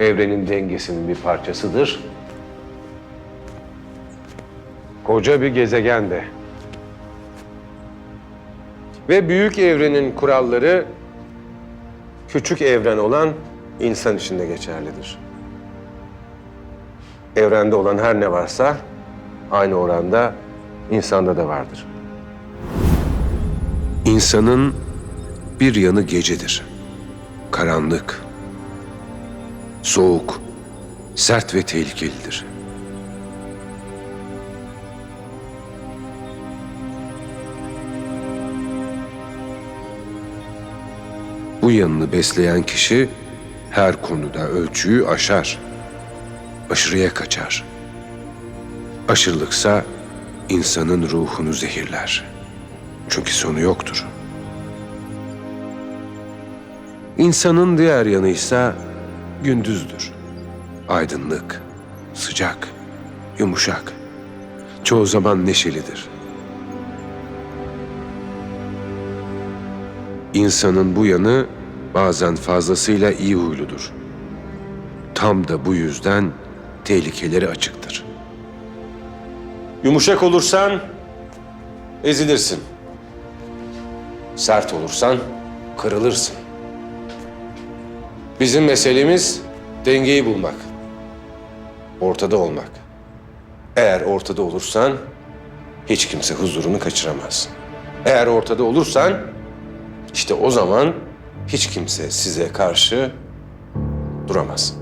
evrenin dengesinin bir parçasıdır. Koca bir gezegen de. Ve büyük evrenin kuralları küçük evren olan insan için de geçerlidir. Evrende olan her ne varsa aynı oranda insanda da vardır. İnsanın bir yanı gecedir. Karanlık, soğuk, sert ve tehlikelidir. Bu yanını besleyen kişi her konuda ölçüyü aşar. Aşırıya kaçar. Aşırılıksa insanın ruhunu zehirler. Çünkü sonu yoktur. İnsanın diğer yanı ise gündüzdür. Aydınlık, sıcak, yumuşak. Çoğu zaman neşelidir. İnsanın bu yanı bazen fazlasıyla iyi huyludur. Tam da bu yüzden tehlikeleri açıktır. Yumuşak olursan ezilirsin. Sert olursan kırılırsın. Bizim meselemiz dengeyi bulmak. Ortada olmak. Eğer ortada olursan hiç kimse huzurunu kaçıramaz. Eğer ortada olursan işte o zaman hiç kimse size karşı duramaz.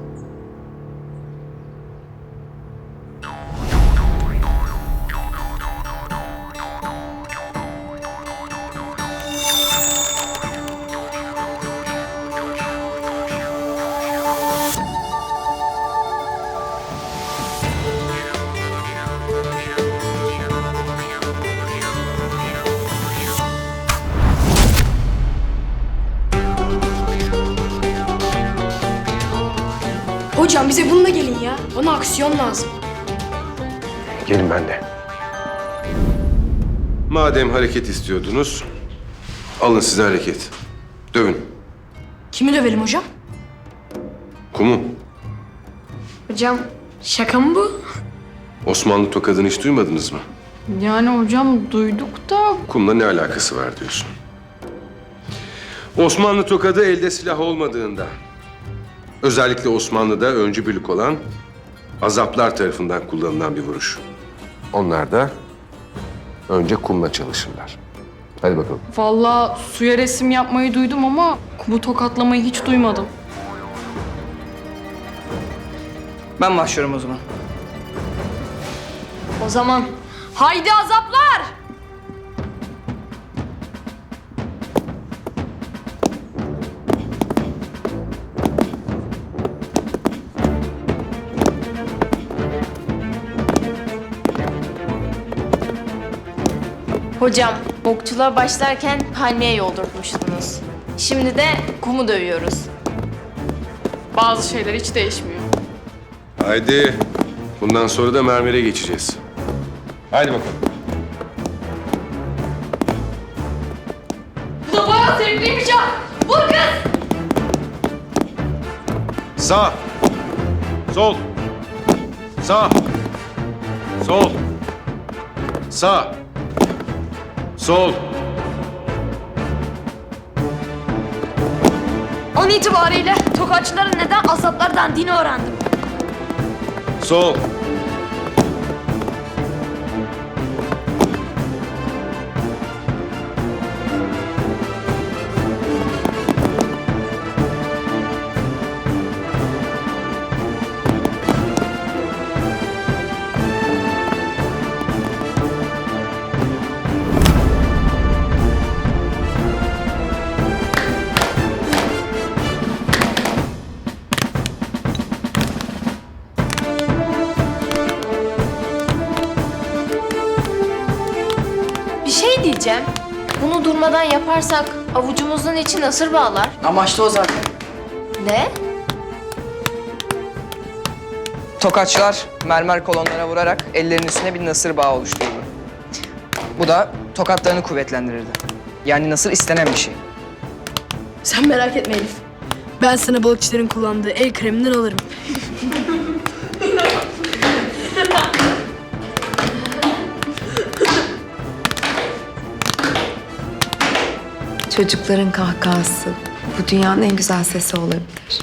Hocam bize bununla gelin ya. Bana aksiyon lazım. Gelin ben de. Madem hareket istiyordunuz, alın size hareket. Dövün. Kimi dövelim hocam? Kumu. Hocam şaka mı bu? Osmanlı tokadını hiç duymadınız mı? Yani hocam duyduk da Kumla ne alakası var diyorsun. Osmanlı tokadı elde silah olmadığında, özellikle Osmanlı'da öncü birlik olan azaplar tarafından kullanılan bir vuruş. Onlar da önce kumla çalışırlar. Hadi bakalım. vallahi suya resim yapmayı duydum ama kumu tokatlamayı hiç duymadım. Ben başlıyorum o zaman. O zaman haydi azaplar! Hocam, okçuluğa başlarken palmiye yoldurtmuştunuz. Şimdi de kumu dövüyoruz. Bazı şeyler hiç değişmiyor. Haydi. Bundan sonra da mermere geçeceğiz. Haydi bakalım. Bu da bayağı zevkliymiş ha. Vur kız! Sağ. Sol. Sağ. Sol. Sağ. Sol. An itibariyle tokatçıların neden azaplar dendiğini öğrendim. Sol. Diyeceğim. Bunu durmadan yaparsak avucumuzun içi nasır bağlar. Amaçlı o zaten. Ne? Tokatçılar mermer kolonlara vurarak ellerinin üstüne bir nasır bağı oluştururdu. Bu da tokatlarını kuvvetlendirirdi. Yani nasır istenen bir şey. Sen merak etme Elif. Ben sana balıkçıların kullandığı el kreminden alırım. Çocukların kahkahası bu dünyanın en güzel sesi olabilir.